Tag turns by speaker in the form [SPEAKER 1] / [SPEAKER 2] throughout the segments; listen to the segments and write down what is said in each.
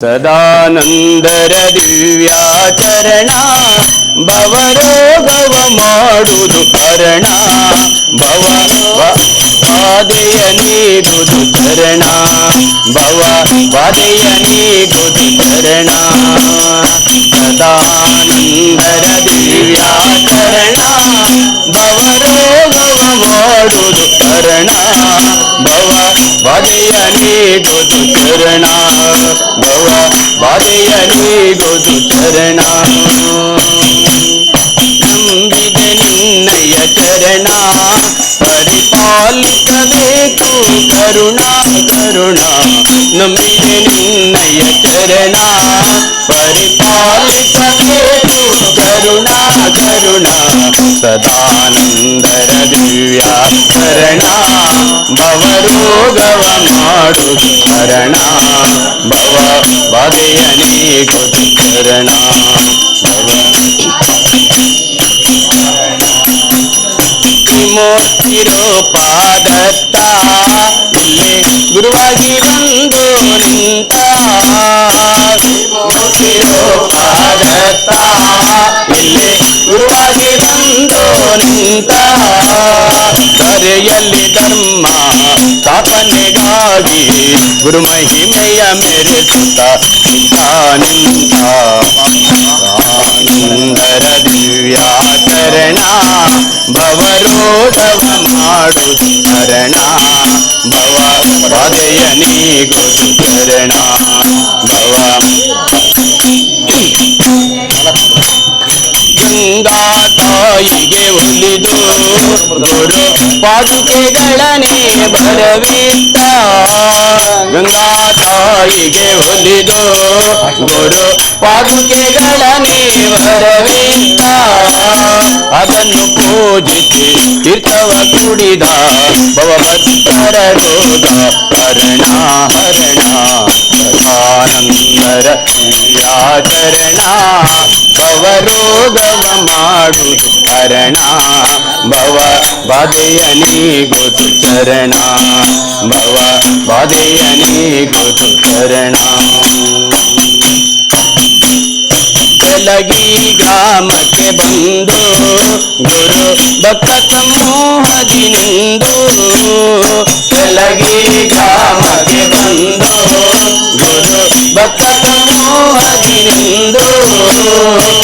[SPEAKER 1] ಸದಾನಂದರ ದಿವ್ಯಾಚರಣ ಭವರೋಗವ ಮಾಡುವುದು ಹರಣ ಭವ ಬಾಧೆಯ ನೀಗುದು ಚರಣ ಭವ ಬಾಧೆಯ ನೀಗುದು ಚರಣ ಸದಾನಂದರ ದಿವ್ಯಾಚರಣ ಭವರೋಗವ ಮಾಡುವುದು ಹರಣ ಭವ ಬಾಧೆಯ ನೀಗುದು ಚರಣ ಭವ ಬಾಧೆಯ ನೀಗುದು ಚರಣ ನಂಬಿದ ನಿನ್ನಯ ಚರಣ ಪರಿಪಾಲಿಸಬೇಕು ಕರುಣ ಕರುಣ ನಂಬಿದ ನಿನ್ನಯ ಚರಣ ಪರಿಪಾಲಿಸಬೇಕು ಕರುಣ ಕರುಣ ಸದಾನಂದರ ದಿವ್ಯಾಕರಣ ಭವರೋಗವ ಮಾಡುದು ಕರಣ ಭವ ಬಾಧೆಯ ನೀಗುದು ಕರಣ ಸ್ಥಾಪನೆಗಾಗಿ ಗುರು ಮಹಿಮೆಯ ಮೆರೆಸುತ್ತ ನಿಂತ ನಿಂತ ಸುಂದರ ದಿವ್ಯಾಚರಣ ಭವರೋಧವ ಮಾಡುದು ಚರಣ ಭವ ಬಾಧೆಯ ನೀಗುದು ಚರಣ ಭವ ಗಂಗಾ ತಾಯಿಗೆ ಒಲಿದು ಗುರು ಪಾದುಕೆಗಳನೆ ಬರವಿತ್ತ गंगा ತಾಯಿಗೆ ಒಲಿದು ಗುರು ಪಾದುಕೆಗಳ ನೀವರವಿಂದ. ಅದನ್ನು ಪೂಜಿಸಿ ತೀರ್ಥವ ಕುಡಿದ ಭವಭಕ್ತರ ರೋಗ ಹರಣ ಹರಣ ಸದಾನಂದರ ಚರಣ ಭವರೋಗವ ಮಾಡುವುದು ಹರಣ ಭವ ಬಾಧೆಯ ನೀಗುದು ಚರಣ ಭವ ಬಾಧೆಯ ನೀಗುದು ಚರಣ ಬೆಳಗಿ ಗ್ರಾಮಕ್ಕೆ ಬಂದು ಗುರು ಭಕ್ತ ಸಮೂಹದಿ ನಿಂದು ಬೆಳಗಿ ಗ್ರಾಮಕ್ಕೆ ಬಂದು ಗುರು ಭಕ್ತ ಸಮೂಹದಿ ನಿಂದು ಕಲ್ಲಿನ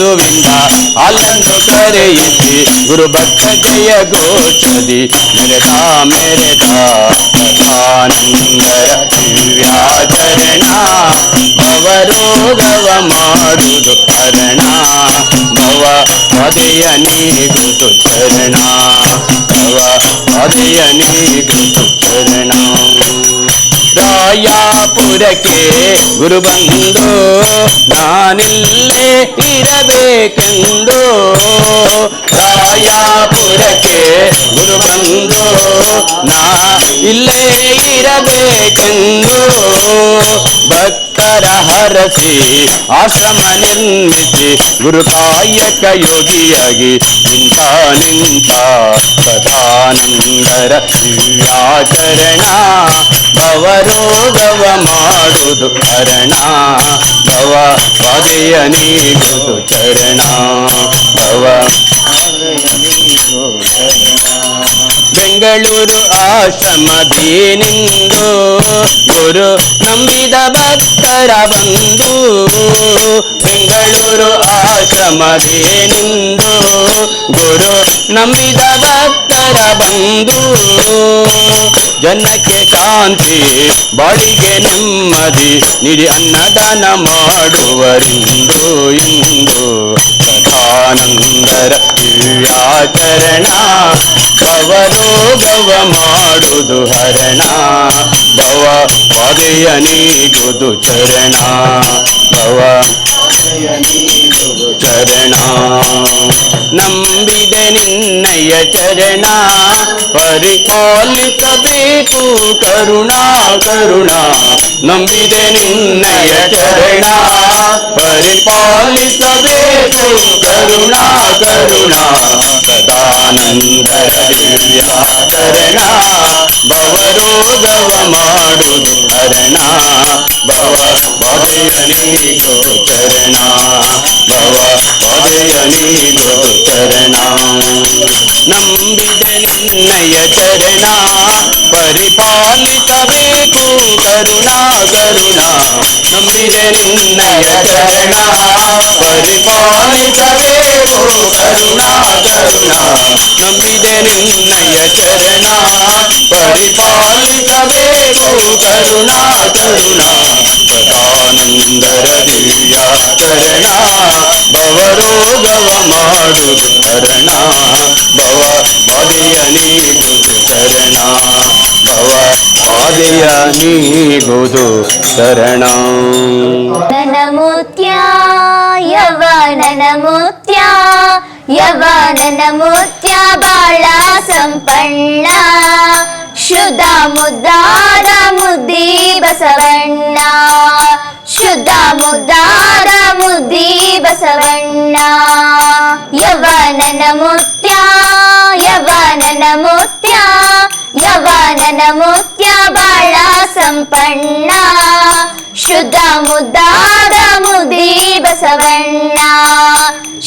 [SPEAKER 1] ಹಸುವಿಂದ ಹಾಲನ್ನು ಕರೆಯಿಸಿ ಗುರು ಭಕ್ತ ಜಯ ಘೋಷದಿ ಮೆರೆದ ಮೆರೆದ ಸದಾನಂದರ ದಿವ್ಯಾಚರಣ ಭವರೋಗವ ಮಾಡುದು ಹರಣ ಭವ ಪದೆಯ ನೀಗುದು ಚರಣ ಭವ ಪದೆಯ ನೀಗುದು ಚರಣ ರಾಯಾಪುರಕ್ಕೆ ಗುರು ಬಂದು ನಾನಿಲ್ಲೇ ಇರಬೇಕೆಂದು. ರಾಯಾಪುರಕ್ಕೆ ಗುರು ಬಂದು, ನಾ ಇಲ್ಲೇ ಇರಬೇಕೆಂದು ಭಕ್ತರ ಹರಸಿ ಆಶ್ರಮ ನಿರ್ಮಿಸಿ ಗುರು ಕಾಯಕ ಯೋಗಿಯಾಗಿ ನಿಂತ ನಿಂತ ಸದಾನಂದರ ದಿವ್ಯಾಚರಣ ಭವರೋಗವ ಮಾಡುವುದು ಕರಣ. ಭವ ಪಾದೆಯ ನೀಡುವುದು ಚರಣ. ಭವ ಬೆಂಗಳೂರು ಆಶ್ರಮದೇನೆಂದು ಗುರು ನಂಬಿದ ಭಕ್ತರ ಬಂದು ಬೆಂಗಳೂರು ಆಶ್ರಮದೇನೆಂದು ಗುರು ನಂಬಿದ ಭಕ್ತರ ಬಂದು ಜನಕ್ಕೆ ಕಾಂತಿ ಬಾಳಿಗೆ ನೆಮ್ಮದಿ ನಿಡಿ ಅನ್ನದಾನ ಮಾಡುವರಿಂದು ಇಂದು ಸದಾನಂದರ ದಿವ್ಯಾಚರಣ ಭವರೋಗವ ಮಾಡುದು ಹರಣ ಭವ ಪದೆಯ ನೀಗುದು ಚರಣ ಭವ ಚರಣ ನಂಬಿದೆ ನಿನ್ನಯ ಚರಣ ಪರಿಪಾಲಿಸಬೇಕು ಕರುಣಾ ಕರುಣ ನಂಬಿದೆ ನಿನ್ನಯ ಚರಣ ಪರಿಪಾಲಿಸಬೇಕು ಕರುಣಾ ಕರುಣಾ ಸದಾನಂದರ ದಿವ್ಯಾಚರಣ ಭವರೋಗವ ಮಾಡುವುದು ಹರಣ ಭವ ಬಗೆಯ ನೀಗೋ ಚರಣ ಭವ ಬಗೆಯ ನೀಗೋ ಚರಣ ನಂಬಿದೆ ನಿನ್ನಯ ಚರಣ ಪರಿಪಾಲಿಸಬೇಕು ಕರುಣಾ ಕರುಣಾ ನಂಬಿದೆ ನಿನ್ನಯ ಚರಣ ಪರಿಪಾಲಿಸಬೇಕು ಕರುಣಾ ನಂಬಿದೆನಿನ್ನಯ ಚರಣ ಪರಿಪಾಲಿಸಬೇಕು ಕರುಣಾ ಕರುಣಾ ಸದಾನಂದರ ದಿವ್ಯ ಚರಣ ಭವರೋಗವ ಮಾಡುದು ಕರಣ ಭವ ಬಾಧೆಯ ನೀಡುದು ಕರಣ ಭವ ಬಾಧೆಯ
[SPEAKER 2] ನೀಡುದು ಕರಣ ಯವನನ ಮುತ್ಯ ಬಾಳ ಸಂಪಣ್ಣ. ಶುದ್ಧ ಮುದ್ದಾದ ಮುದ್ದಿ ಬಸವಣ್ಣ. ಶುದ್ಧ ಮುದ್ದಾದ ಮುದ್ದಿ ಬಸವಣ್ಣ. ಯವನನ ಮುತ್ಯ ಯವನನ ಮುತ್ಯ ಯವನನ ಮುತ್ಯ ಬಾಳ ಸಂಪಣ್ಣ. ಶುದ್ಧ ಮುದ್ದಾದ ಮುದಿ ಬಸವಣ್ಣ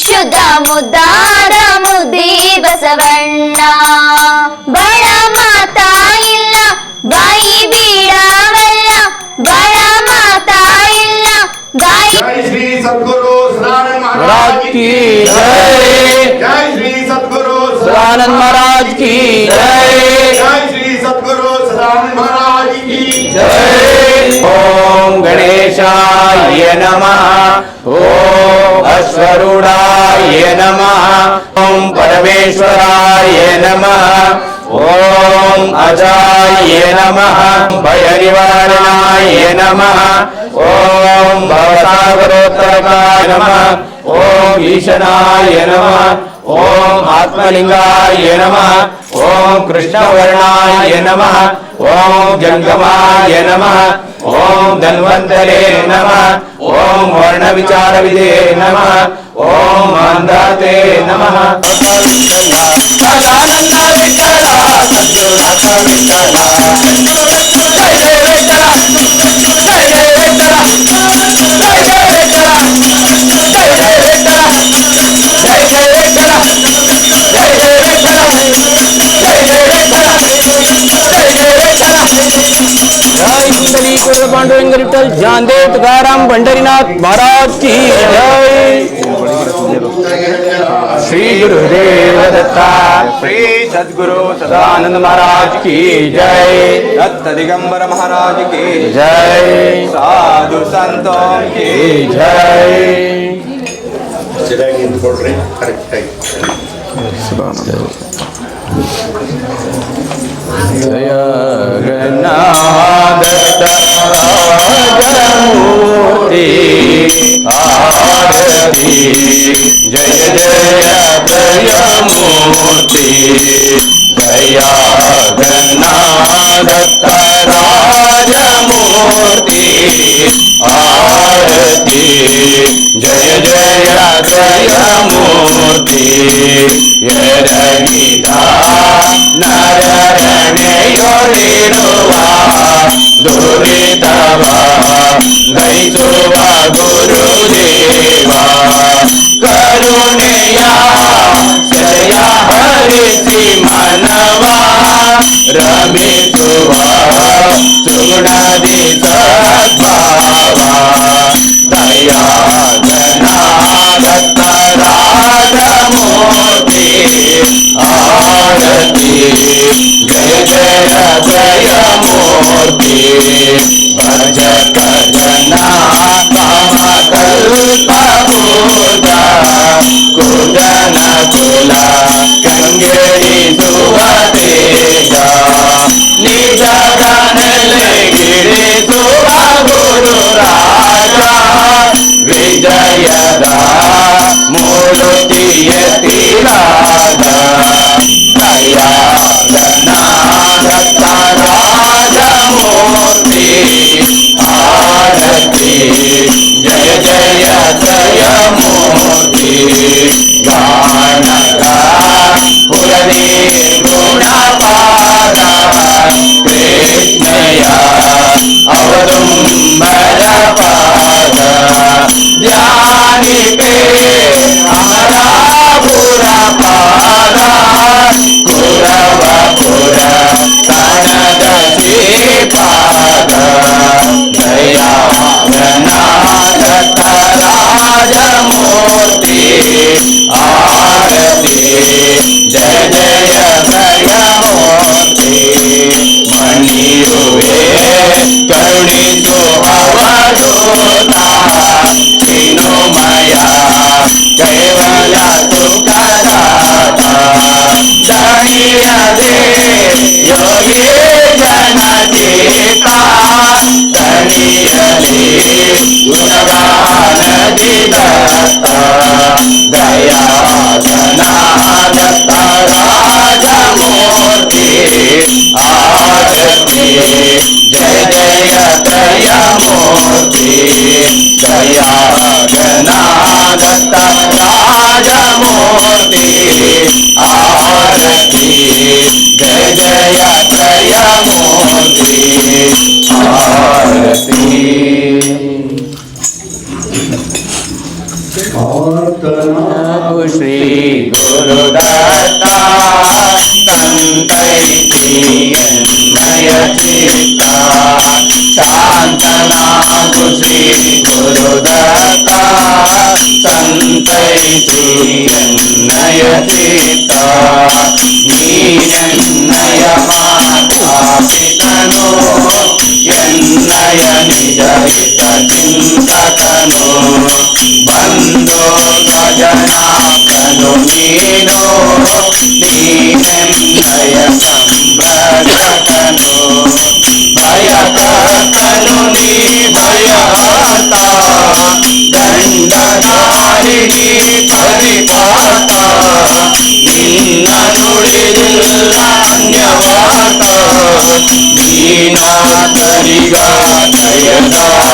[SPEAKER 2] ಶುದ್ಧ ಮುದ್ದಾದ ಮುದಿ ಬಸವಣ್ಣ ಬಳ ಮಾತಾ ಇಲ್ಲ ಬಾಯಿ ಬೀಡವಲ್ಲ ಬಳ ಮಾತಾ ಇಲ್ಲ ಬಾಯಿ
[SPEAKER 3] जय श्री सदगुरु सदानंद
[SPEAKER 1] महाराज
[SPEAKER 3] महाराज
[SPEAKER 1] की
[SPEAKER 3] की
[SPEAKER 1] जय।
[SPEAKER 3] जय श्री सदगुरु
[SPEAKER 1] सदानंद महाराज की जय
[SPEAKER 3] जय श्री सदगुरु सदानंद महाराज की
[SPEAKER 1] जय ओम गणेशाय नमः ॐ अश्वरुणाय नमः ॐ परमेश्वराय नमः ॐ अजाय नमः भयनिवारणाय नमः ॐ भवसागरोत्तरकाय नमः ॐ ईशनाय नमः ஓம் ஆத்மலிங்காய நம ஓம் கிருஷ்ணவர்ணாய நம ஓம் ஜங்கமாய நம ఓం ధన్వంతరే నమ ఓం వర్ణ విచార విదే నమ ఓం మందాతే నమ Thank you. जय श्री पांडुरंग विठ्ठल जानदेव तुकाराम पंढरीनाथ महाराज की जय। श्री गुरुदेव दत्ता
[SPEAKER 4] श्री सदगुरु
[SPEAKER 1] सदानंद महाराज की जय।
[SPEAKER 4] दत्त दिगंबर महाराज की
[SPEAKER 1] जय।
[SPEAKER 4] साधु संतों की
[SPEAKER 1] जय। सदानंद जगन्नाथ राजमूर्ति आरती जय जय जयमूर्ति जया गन्नाथ राजमूर्ति। आरती जय जय जयमूर्ति यरगिधा ದುರಿದವಾ ನೈಸುವ ಗುರುದೇವಾ ಕರುಣೆಯ ಶಯ ಹರಿಸಿ ಮನವ ರಮಿ norte yeah. Ya.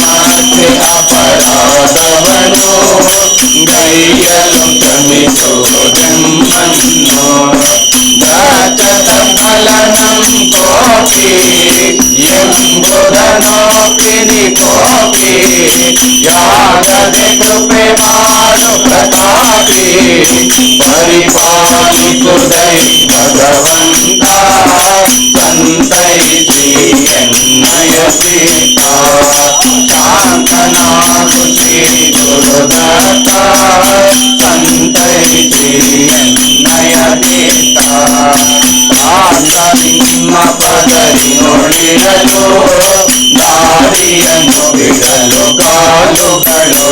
[SPEAKER 1] ధైర్యమితో జన్మన్నో దాచతఫలనం కోపి ఎంబుదనోపిని కోపి యాగది కృపే మాడు ప్రతాపి పరిపాలికుడై భగవంతా తంతై ఎన్నయపి ಸಂತೈತಿ ಎನ್ನಯ ಸೀತ ಆತ ನಿಮ್ಮ ಪದರಿ ನುಡಿಯಲು ದಾರಿಯನ್ನು ಬಿಡಲು ಕಾಲುಗಳು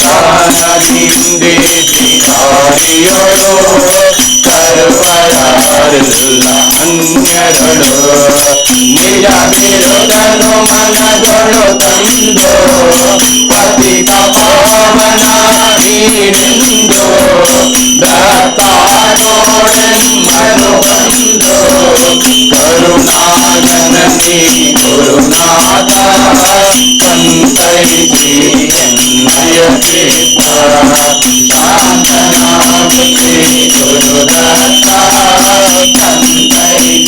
[SPEAKER 1] ಕಾನದಿಂದೆ ಭಿಕಾರಿಯಳು ಕರುವರಾರಿಲ್ಲ ಅನ್ಯಗಳು ನಿಜ ವಿರುದನು ಮನದೊಳು ತಂದು ಪತಿತ ಪಾವನ ನೀನೆಂದು கண்டி ஒரு நாதா கண்டி என்னைய தாந்தனாவுக்கு ஒரு தத்தா கண்டி என்னைய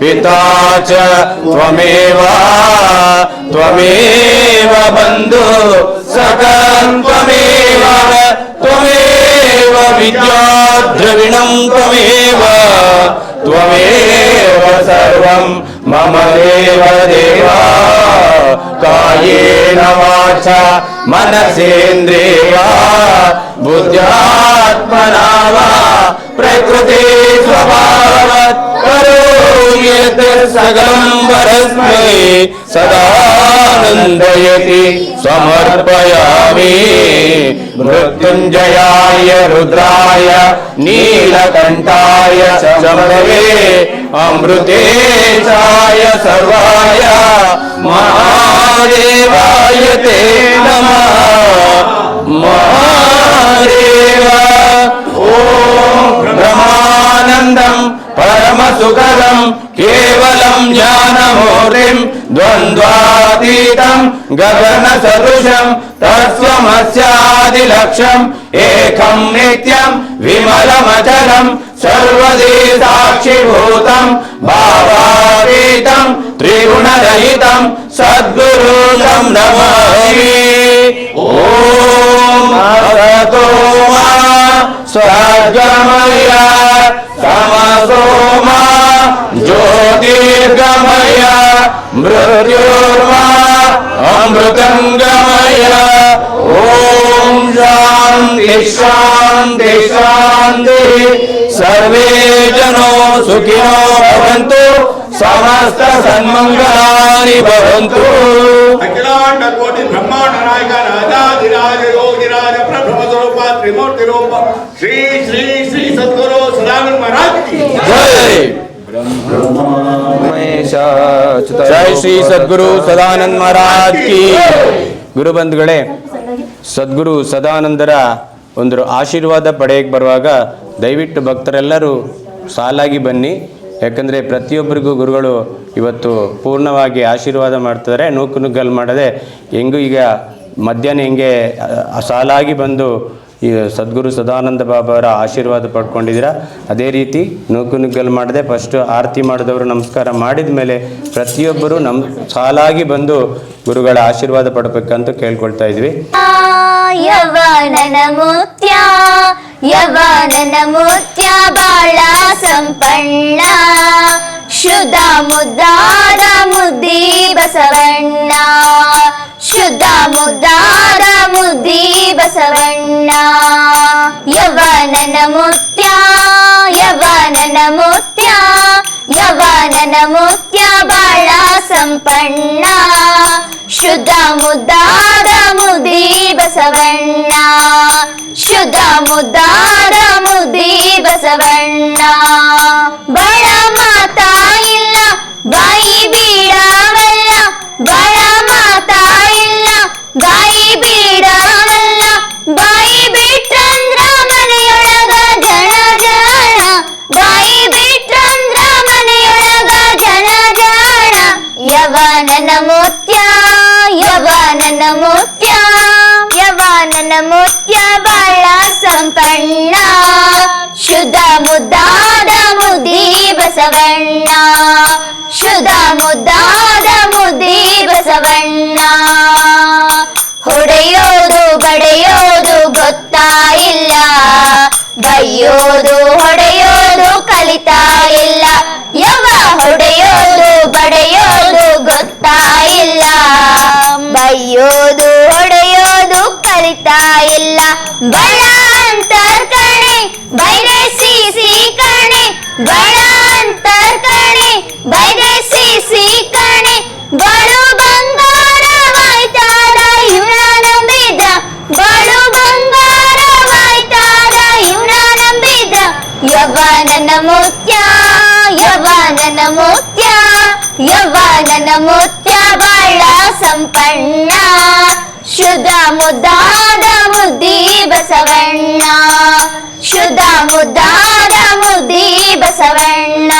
[SPEAKER 1] पिता च त्वमेव त्वमेव बन्धु सकं त्वमेव त्वमेव विद्याद्रविणं त्वमेव त्वमेव सर्वं मम देव देवा कायेन वाचा मनसेन्द्रिया बुद्ध्यात्मना वा प्रकृते स्वभावत् करोमि यत् सकलं परस्मै सदानन्दयति समर्पयामि मृत्युञ्जयाय रुद्राय नीलकण्ठाय शम्भवे अमृतेशाय सर्वाय महादेवाय ते नमः महादेव ॐ ब्रह्मानन्दं परम सुखदम परमसुखदम् केवलम् ज्ञानमूर्तिम् द्वन्द्वातीतम् गगनसदृशम् तत्त्वमस्यादिलक्ष्यम् एकम् नित्यम् विमलमचलम् सर्वदेशाक्षिभूतम् भावातीतम् त्रिगुणरहितम् सद्गुरुदम् नमामि ॐ స్వర్గమయ తమసోమా జ్యోతిర్గమయ మృత్యుర్మా అమృతంగమయ ఓం శాంతి శాంతి శాంతి సర్వే జనో సుఖినో భవంతు సమస్త సన్మంగళాని భవంతు
[SPEAKER 3] ಬ್ರಹ್ಮಾಂಡ ಕೋಟಿ ಬ್ರಹ್ಮಾಂಡ ನಾಯಕ, ರಾಜಾಧಿರಾಜ, ಯೋಗಿರಾಜ ಪ್ರಭ್ರಮ ಸ್ವರೂಪ, ತ್ರಿಮೂರ್ತಿ ರೂಪ, ಶ್ರೀ ಶ್ರೀ ಶ್ರೀ ಸದ್ಗುರು ಸದಾನಂದ ಮಹಾರಾಜ್
[SPEAKER 1] ಜೈ. ಶ್ರೀ ಸದ್ಗುರು ಸದಾನಂದ ಮಹಾರಾಜ್ ಕಿ ಗುರುಬಂಧುಗಳೇ ಸದ್ಗುರು ಸದಾನಂದರ ಒಂದು ಆಶೀರ್ವಾದ ಪಡೆಯಕ್ಕೆ ಬರುವಾಗ ದಯವಿಟ್ಟು ಭಕ್ತರೆಲ್ಲರೂ ಸಾಲಾಗಿ ಬನ್ನಿ. ಯಾಕಂದರೆ ಪ್ರತಿಯೊಬ್ಬರಿಗೂ ಗುರುಗಳು ಇವತ್ತು ಪೂರ್ಣವಾಗಿ ಆಶೀರ್ವಾದ ಮಾಡ್ತಿದ್ದಾರೆ, ನೂಕು ನುಗ್ಗಲ್ ಮಾಡದೆ ಹೆಂಗೂ ಈಗ ಮಧ್ಯಾಹ್ನ ಹೆಂಗೆ ಸಾಲಾಗಿ ಬಂದು ಈ ಸದ್ಗುರು ಸದಾನಂದ ಬಾಬಾವರ ಆಶೀರ್ವಾದ ಪಡ್ಕೊಂಡಿದ್ದೀರಾ? ಅದೇ ರೀತಿ ನೂಕು ನುಗ್ಗಲ್ ಮಾಡದೆ ಫಸ್ಟು ಆರತಿ ಮಾಡಿದವರು ನಮಸ್ಕಾರ ಮಾಡಿದ ಮೇಲೆ ಪ್ರತಿಯೊಬ್ಬರು ನಮ್ಮ ಸಾಲಾಗಿ ಬಂದು ಗುರುಗಳ ಆಶೀರ್ವಾದ ಪಡಬೇಕಂತ ಕೇಳ್ಕೊಳ್ತಾ ಇದ್ವಿ.
[SPEAKER 2] ಯವನನ ಮುತ್ಯ ಬಾಳ ಸಂಪಣ್ಣ. ಶುದ್ಧ ಮುದ್ದಾದ ಮುದ್ದಿ ಬಸವಣ್ಣ. ಶುದ್ಧ ಮುದ್ದಾದ ಮುದ್ದಿ ಬಸವಣ್ಣ. ಯವನನ ಮುತ್ಯ ಯವನನ ಮುತ್ಯ ಯವನನ ಮುತ್ಯ ಬಾಳ ಸಂಪಣ್ಣ. ಶುದ್ಧ ಮುದ್ದಾದ ಮುದಿ ಬಸವಣ್ಣ. ಶುದ್ಧ ಮುದ್ದಾದ ಮುದಿ ಬಸವಣ್ಣ. ಬಳ ಮುತ್ಯ ಬಾಳ ಸಂಪಣ್ಣ ಶುದ್ಧ ಮುದ್ದಾದ ಮುದಿ ಬಸವಣ್ಣ. ಶುದ್ಧ ಮುದ್ದಾದ ಮುದಿ ಬಸವಣ್ಣ. ಹೊಡೆಯೋದು ಬಡೆಯೋದು ಗೊತ್ತಾ ಇಲ್ಲ. ಬೈಯೋದು ಹೊಡೆಯೋದು ಕಲಿತಾ ಇಲ್ಲ. ಯವ ಹೊಡೆಯೋದು ಬಡೆಯೋದು ಗೊತ್ತಾ ಇಲ್ಲ. ಬೈಯೋದು ಅಂತರ್ ಕಣೆ ಬೈರೆ ಸಿಸಿ ಕಣೆ ಬಳ ಅಂತರ್ ಕಣೆ ಬೈರೆ ಸಿಸಿ ಕಣೆ ಬಳು ಬಂಗಾರವಾಯ್ತಾದ ಇವನ ನಂಬಿದ ಬಳು ಬಂಗಾರವಾಯ್ತಾದ ಇವನ ನಂಬಿದ ಯವನನ ಮುತ್ಯ ಯವನನ ಮುತ್ಯ ಯವನನ ಮುತ್ಯ ಬಾಳ ಸಂಪಣ್ಣ. ಶುದ್ಧ ಮುದ್ದಿ ಬಸವಣ್ಣ ಶುದ್ಧ ಮುದ್ದಾದ ಮುದ್ದಿ ಬಸವಣ್ಣ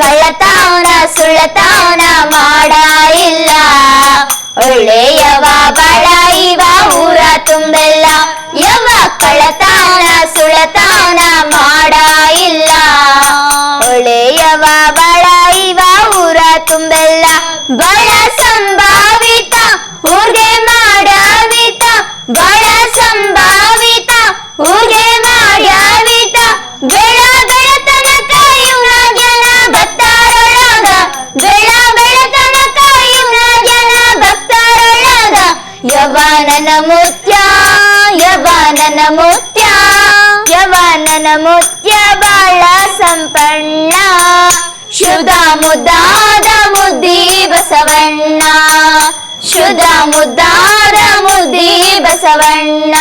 [SPEAKER 2] ಕಳ್ಳತಾವನ ಸುಳ್ಳತಾವನ ಮಾಡ ಇಲ್ಲ ಒಳ್ಳೆಯವ ಬಳ ಇವ ಊರ ತುಂಬೆಲ್ಲ ಯವ ಕಳ್ಳತಾವನ ಸುಳ್ಳತಾವನ ಮಾಡ ಇಲ್ಲ ಒಳ್ಳೆಯವ ತುಂಬೆಲ್ಲ ಬಳ ಸಂಭಾವಿತ ಯವನನ ಮುತ್ಯ ಯವನನ ಮುತ್ಯ ಯವನನ ಬಾಳ ಸಂಪನ್ನ ಶುದ್ಧ ಮುದ್ದಾದ ಮುದ್ದಿ ಬಸವಣ್ಣ. ಶುದ್ಧ ಮುದ್ದಾದ ಮುದ್ದಿ ಬಸವಣ್ಣ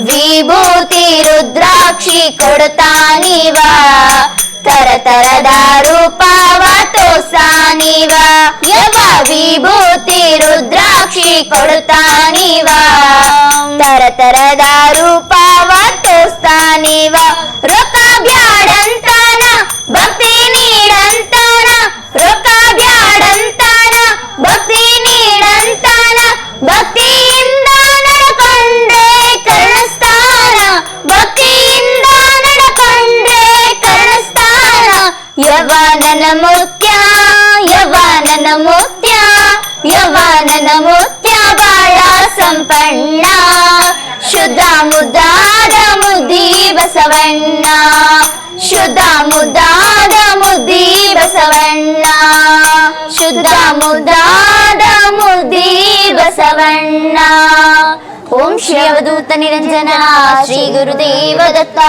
[SPEAKER 2] ವಿಭೂತಿ ರುದ್ರಾಕ್ಷಿ ಕೊಡ್ತಾನಿವ ತರ ತರದ ರೂಪವ ತೋಸಾನಿವ ಯವ ವಿಭೂತಿ ರುದ್ರಾಕ್ಷಿ ಕೊಡ್ತಾನಿವ ತರ ತರದ ರೂಪವ ತೋಸ್ತಾನಿವ ರೊಕ್ಕ ಶ್ರೀ ಅವಧೂತ ನಿರಂಜನ ಶ್ರೀ ಗುರುದೇವ ದತ್ತ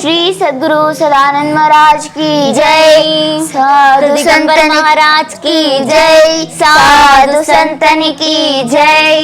[SPEAKER 2] ಶ್ರೀ ಸದ್ಗುರು ಸದಾನಂದ ಮಹಾರಾಜ್ ಕಿ ಜೈ ಸಾಧು ಸಂತನ ಮಹಾರಾಜ್ ಕಿ ಜೈ ಸಾಧು ಸಂತನಿ ಕಿ ಜೈ